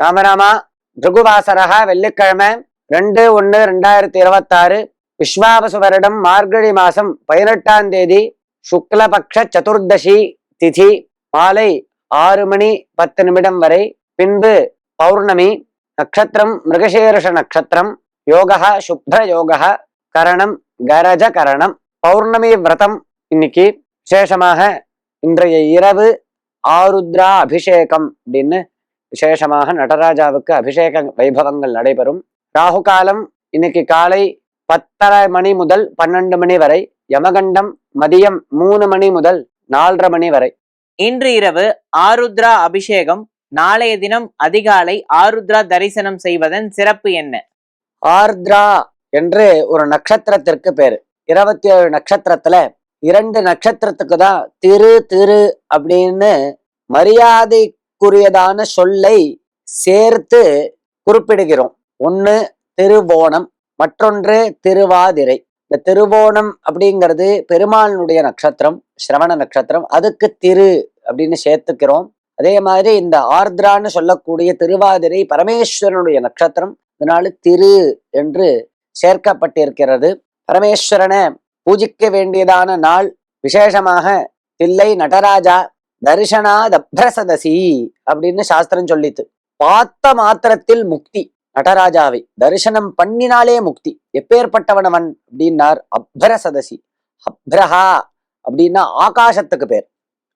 ராமராமா பிருகுவாசரக வெள்ளிக்கிழமை ரெண்டு ஒன்று ரெண்டாயிரத்தி இருபத்தாறு விஸ்வாவசு வருடம் மார்கழி மாசம் பதினெட்டாம் தேதி சுக்லபக்ஷ சதுர்தசி திதி மாலை ஆறு மணி பத்து நிமிடம் வரை. பின்பு பௌர்ணமி நட்சத்திரம் மிருகசீர்ஷ நட்சத்திரம் யோகா சுப்ர யோகா கரணம் கரஜ கரணம். பௌர்ணமி விரதம் இன்னைக்கு விசேஷமாக இன்றைய இரவு ஆருத்ரா அபிஷேகம் அப்படின்னு விசேஷமாக நடராஜாவுக்கு அபிஷேக வைபவங்கள் நடைபெறும். ராகு காலம் இன்னைக்கு காலை பத்தரை மணி முதல் பன்னெண்டு மணி வரை யமகண்டம் மதியம் மூணு மணி முதல் நாலரை மணி வரை. இன்று இரவு ஆருத்ரா அபிஷேகம் நாளைய தினம் அதிகாலை ஆருத்ரா தரிசனம் செய்வதன் சிறப்பு என்ன? ஆர்த்ரா என்று ஒரு நட்சத்திரத்திற்கு பேரு. இருபத்தி ஏழு நட்சத்திரத்துல இரண்டு நட்சத்திரத்துக்கு தான் திரு திரு அப்படின்னு அதற்குரியதான சொல்லை சேர்த்து குறிப்பிடுகிறோம். ஒன்று திருவோணம் மற்றொன்று திருவாதிரை. இந்த திருவோணம் அப்படிங்கிறது பெருமாளினுடைய நட்சத்திரம் சிரவண நட்சத்திரம் அதுக்கு திரு அப்படின்னு சேர்த்துக்கிறோம். அதே மாதிரி இந்த ஆர்திரான்னு சொல்லக்கூடிய திருவாதிரை பரமேஸ்வரனுடைய நட்சத்திரம் இதனால திரு என்று சேர்க்கப்பட்டிருக்கிறது. பரமேஸ்வரனை பூஜிக்க வேண்டியதான நாள் விசேஷமாக தில்லை நடராஜா தரிசனாதப்ரசதசி அப்படின்னு சாஸ்திரம் சொல்லித்து பார்த்த மாத்திரத்தில் முக்தி நடராஜாவை. தரிசனம் பண்ணினாலே முக்தி. எப்பேற்பட்டவனவன் அப்படின்னார்? அப்ரசதசி. அப்ரஹா அப்படின்னா ஆகாசத்துக்கு பேர்.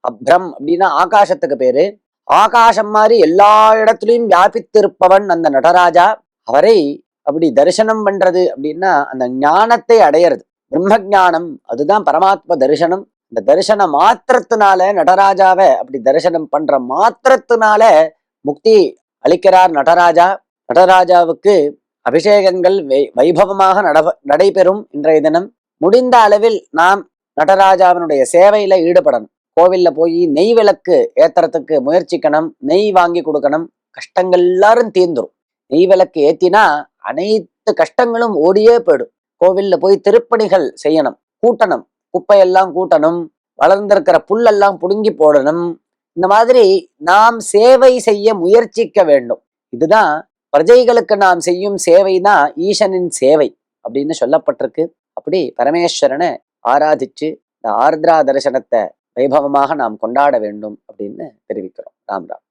அப்ரம் அப்படின்னா ஆகாசத்துக்கு பேரு. ஆகாசம் மாதிரி எல்லா இடத்துலையும் வியாபித்திருப்பவன் அந்த நடராஜா. அவரை அப்படி தரிசனம் பண்றது அப்படின்னா அந்த ஞானத்தை அடையிறது. பிரம்ம ஞானம் அதுதான் பரமாத்ம தரிசனம். இந்த தரிசன மாத்திரத்தினால நடராஜாவை அப்படி தரிசனம் பண்ற மாத்திரத்தினால முக்தி அளிக்கிறார் நடராஜா. நடராஜாவுக்கு அபிஷேகங்கள் வை- வைபவமாக நட நடைபெறும் இன்றைய தினம். முடிந்த அளவில் நாம் நடராஜாவினுடைய சேவையில ஈடுபடணும். கோவில்ல போய் நெய் விளக்கு ஏத்துறதுக்கு முயற்சிக்கணும் நெய் வாங்கி கொடுக்கணும். கஷ்டங்கள் எல்லாரும் தீர்ந்துரும். நெய் விளக்கு ஏத்தினா அனைத்து கஷ்டங்களும் ஓடியே போயிடும். கோவில்ல போய் திருப்பணிகள் செய்யணும் கூட்டணும் குப்பையெல்லாம் கூட்டணும் வளர்ந்திருக்கிற புல்லெல்லாம் புடுங்கி போடணும். இந்த மாதிரி நாம் சேவை செய்ய முயற்சிக்க வேண்டும். இதுதான் பிரஜைகளுக்கு நாம் செய்யும் சேவை தான் ஈசனின் சேவை அப்படின்னு சொல்லப்பட்டிருக்கு. அப்படி பரமேஸ்வரனை ஆராதிச்சு இந்த ஆர்திரா தரிசனத்தை வைபவமாக நாம் கொண்டாட வேண்டும் அப்படின்னு தெரிவிக்கிறோம். ராம் ராம்.